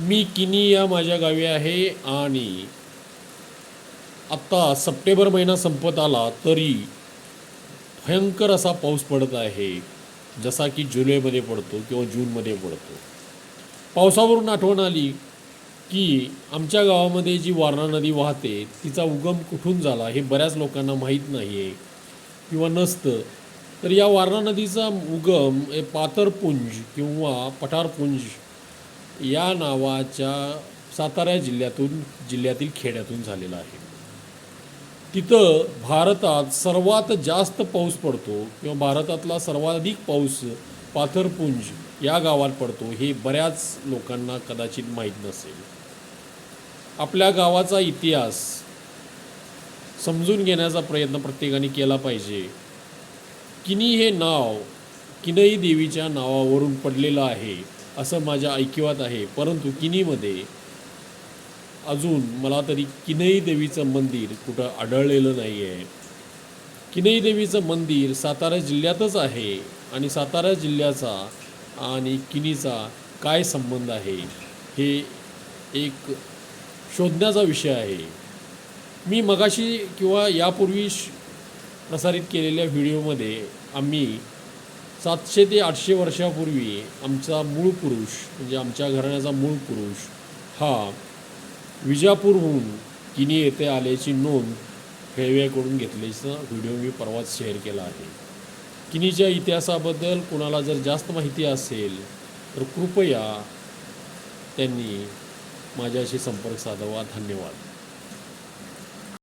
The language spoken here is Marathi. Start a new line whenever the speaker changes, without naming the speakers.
मी किनी या माझ्या गावी आहे आणि आत्ता सप्टेंबर महिना संपत आला तरी भयंकर असा पाऊस पडत आहे जसा की जुलैमध्ये पडतो किंवा जूनमध्ये पडतो. पावसावरून आठवण आली की आमच्या गावामध्ये जी वारणा नदी वाहते तिचा उगम कुठून झाला हे बऱ्याच लोकांना माहीत नाही आहे किंवा नसतं. तर या वारणा नदीचा उगम पातरपुंज किंवा पठारपुंज या नावाच्या सातारा जिल्ह्यातून जिल्ह्यातील खेड्यातून झालेला आहे. तिथं भारतात सर्वात जास्त पाऊस पडतो किंवा भारतातला सर्वाधिक पाऊस पाथरपुंज या गावात पडतो हे बऱ्याच लोकांना कदाचित माहीत नसेल. आपल्या गावाचा इतिहास समजून घेण्याचा प्रयत्न प्रत्येकाने केला पाहिजे. किनी हे नाव किनई देवीच्या नावावरून पडलेलं आहे. असं माझ्या ऐकिवात आहे. परंतु किनीमध्ये अजून मला तरी किनई देवीचं मंदिर कुठं आढळलेलं नाही आहे किनई देवीचं मंदिर सातारा जिल्ह्यातच आहे आणि सातारा जिल्ह्याचा आणि किनीचा काय संबंध आहे हे एक शोधण्याचा विषय आहे. मी मगाशी किंवा यापूर्वी प्रसारित केलेल्या व्हिडिओमध्ये आम्ही सातशे ते आठशे वर्षापूर्वी आमचा मूळ पुरुष म्हणजे आमच्या घराण्याचा मूळ पुरुष हा विजापूरहून किनी येथे आल्याची नोंद खेळव्याकडून घेतल्याचा व्हिडिओ मी परवाच शेअर केला आहे. किनीच्या इतिहासाबद्दल कुणाला जर जास्त माहिती असेल तर कृपया त्यांनी माझ्याशी संपर्क साधावा. धन्यवाद.